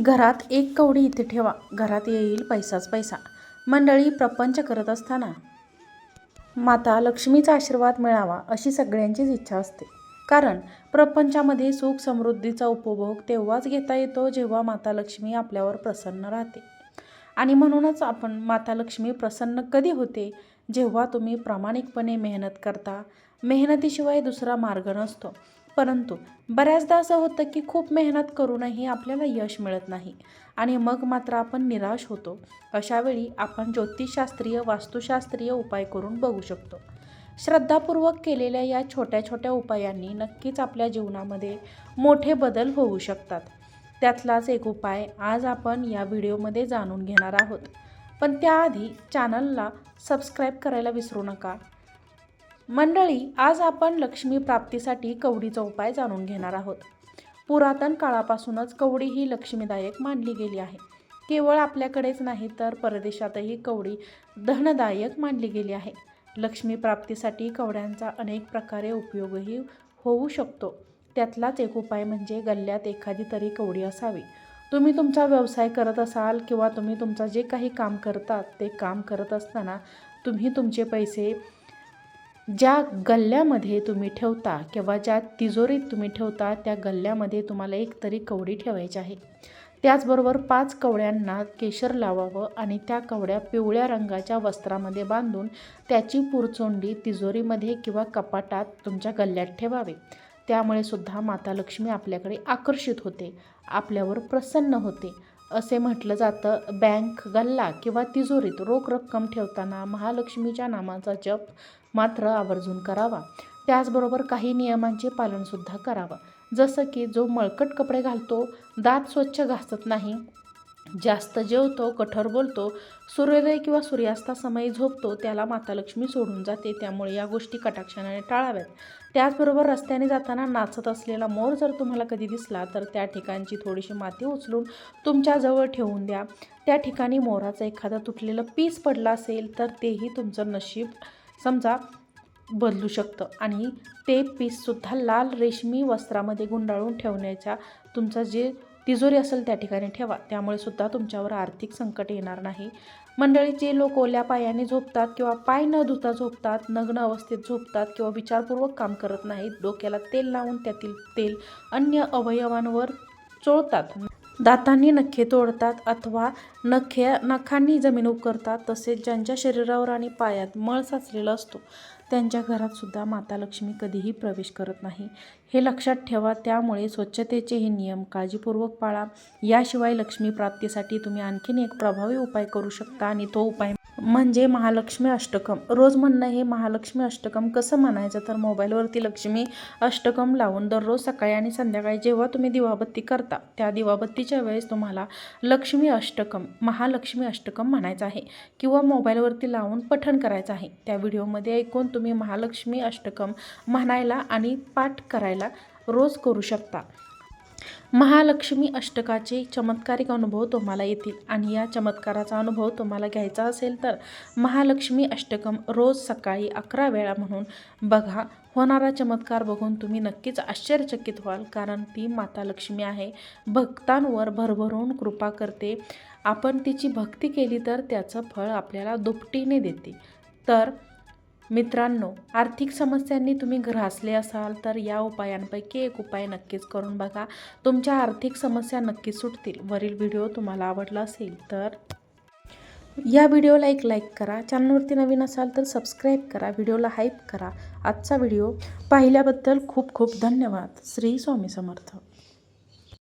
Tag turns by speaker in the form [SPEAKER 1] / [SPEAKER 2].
[SPEAKER 1] घरात एक कवडी इथे ठेवा. घरात येईल पैसाच पैसा. मंडळी प्रपंच करत असताना माता लक्ष्मीचा आशीर्वाद मिळावा अशी सगळ्यांचीच इच्छा असते. कारण प्रपंचामध्ये सुख समृद्धीचा उपभोग तेव्हाच घेता येतो जेव्हा माता लक्ष्मी आपल्यावर प्रसन्न राहते. आणि म्हणूनच आपण माता लक्ष्मी प्रसन्न कधी होते? जेव्हा तुम्ही प्रामाणिकपणे मेहनत करता मेहनतीशिवाय दुसरा मार्ग नसतो. परंतु बऱ्याचदा असं होतं की खूप मेहनत करूनही आपल्याला यश मिळत नाही आणि मग मात्र आपण निराश होतो. अशावेळी आपण ज्योतिषशास्त्रीय वास्तुशास्त्रीय उपाय करून बघू शकतो. श्रद्धापूर्वक केलेल्या या छोट्या छोट्या उपायांनी नक्कीच आपल्या जीवनामध्ये मोठे बदल होऊ शकतात. त्यातलाच एक उपाय आज आपण या व्हिडिओमध्ये जाणून घेणार आहोत. पण त्याआधी चॅनलला सबस्क्राईब करायला विसरू नका. मंडळी आज आपण लक्ष्मी प्राप्तीसाठी कवडीचा उपाय जाणून घेणार आहोत. पुरातन काळापासूनच कवडी ही लक्ष्मीदायक मानली गेली आहे. केवळ आपल्याकडेच नाही तर परदेशातही कवडी धनदायक मानली गेली आहे. लक्ष्मी प्राप्तीसाठी कवड्यांचा अनेक प्रकारे उपयोगही होऊ शकतो. त्यातलाच एक उपाय म्हणजे गल्ल्यात एखादी तरी कवडी असावी. तुम्ही तुमचा व्यवसाय करत असाल किंवा तुम्ही तुमचं जे काही काम करतात ते काम करत असताना तुम्ही तुमचे पैसे ज्या गल्ल्यामध्ये तुम्ही ठेवता किंवा ज्या तिजोरीत तुम्ही ठेवता त्या गल्ल्यामध्ये तुम्हाला एक तरी कवडी ठेवायची आहे. त्याचबरोबर पाच कवड्यांना केशर लावावं आणि त्या कवड्या पिवळ्या रंगाच्या वस्त्रामध्ये बांधून त्याची पुरचोंडी तिजोरीमध्ये किंवा कपाटात तुमच्या गल्ल्यात ठेवावे. त्यामुळे सुद्धा माता लक्ष्मी आपल्याकडे आकर्षित होते आपल्यावर प्रसन्न होते. असे म्हटलं जातं बँक गल्ला किंवा तिजोरीत रोख रक्कम ठेवताना महालक्ष्मीच्या नामाचा जप मात्र आवर्जून करावा. त्याचबरोबर काही नियमांचे पालनसुद्धा करावं. जसं की जो मळकट कपडे घालतो दात स्वच्छ घासत नाही जास्त जेवतो कठोर बोलतो सूर्योदय किंवा सूर्यास्तासमयी झोपतो त्याला मातालक्ष्मी सोडून जाते. त्यामुळे या गोष्टी कटाक्षाने टाळाव्यात. त्याचबरोबर रस्त्याने जाताना नाचत असलेला मोर जर तुम्हाला कधी दिसला तर त्या ठिकाणची थोडीशी माती उचलून तुमच्याजवळ ठेवून द्या. त्या ठिकाणी मोराचं एखादं तुटलेलं पीस पडलं असेल तर तेही तुमचं नशीब समजा बदलू शकतं. आणि ते पीससुद्धा लाल रेशमी वस्त्रामध्ये गुंडाळून ठेवण्याच्या तुमचं जे तिजोरी असेल त्या ठिकाणी ठेवा. त्यामुळे सुद्धा तुमच्यावर आर्थिक संकट येणार नाही. मंडळी जे लोक ओल्या पायाने झोपतात किंवा पाय न धुता झोपतात नग्न अवस्थेत झोपतात किंवा विचारपूर्वक काम करत नाहीत डोक्याला तेल लावून त्यातील तेल अन्य अवयवांवर चोळतात. दातांनी नखे तोडतात अथवा नखे नखांनी जमीन उकरतात तसेच ज्यांच्या शरीरावर आणि पायात मळ साचलेला असतो. त्यांच्या घरात सुद्धा माता लक्ष्मी कधीही प्रवेश करत नाही. हे लक्षात ठेवा त्यामुळे स्वच्छतेचे हे नियम काळजीपूर्वक पाळा. याशिवाय लक्ष्मी प्राप्तीसाठी तुम्ही आणखीन एक प्रभावी उपाय करू शकता आणि तो उपाय म्हणजे महालक्ष्मी अष्टकम. रोज म्हणणं हे महालक्ष्मी अष्टकम कसं म्हणायचं? तर मोबाईलवरती लक्ष्मी अष्टकम लावून दररोज सकाळी आणि संध्याकाळी जेव्हा तुम्ही दिवाबत्ती करता त्या दिवाबत्तीच्या वेळेस तुम्हाला लक्ष्मी अष्टकम महालक्ष्मी अष्टकम म्हणायचं आहे किंवा मोबाईलवरती लावून पठण करायचं आहे. त्या व्हिडिओमध्ये ऐकून तुम्ही महालक्ष्मी अष्टकम म्हणायला आणि पाठ करायला रोज करू शकता. महालक्ष्मी अष्टकाचे चमत्कारिक अनुभव तुम्हाला येतील आणि या चमत्काराचा अनुभव तुम्हाला घ्यायचा असेल तर महालक्ष्मी अष्टकम रोज सकाळी अकरा वेळा म्हणून बघा. होणारा चमत्कार बघून तुम्ही नक्कीच आश्चर्यचकित व्हाल कारण ती माता लक्ष्मी आहे. भक्तांवर भरभरून कृपा करते. आपण तिची भक्ती केली तर त्याचं फळ आपल्याला दुपटीने देते. तर मित्रांनो आर्थिक समस्यांनी तुम्ही ग्रासले असाल तर या उपायांपैकी एक उपाय नक्कीच करून बघा. तुमच्या आर्थिक समस्या नक्कीच सुटतील. वरील व्हिडिओ तुम्हाला आवडला असेल तर या व्हिडिओला एक लाईक करा. चॅनलवरती नवीन असाल तर सबस्क्राईब करा. व्हिडिओला हाईप करा. आजचा व्हिडिओ पाहिल्याबद्दल खूप खूप धन्यवाद. श्री स्वामी समर्थ.